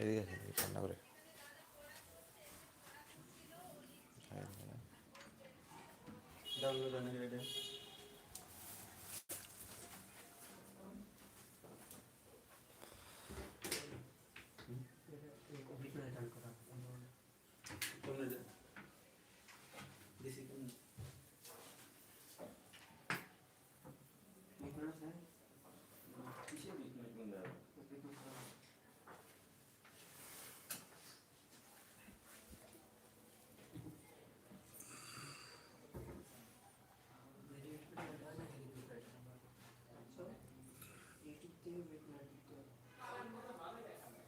এদিকে ঠান্ডা করে। ডাউনলোড অনেক রেডি তোমরা যা you, Rick Martin.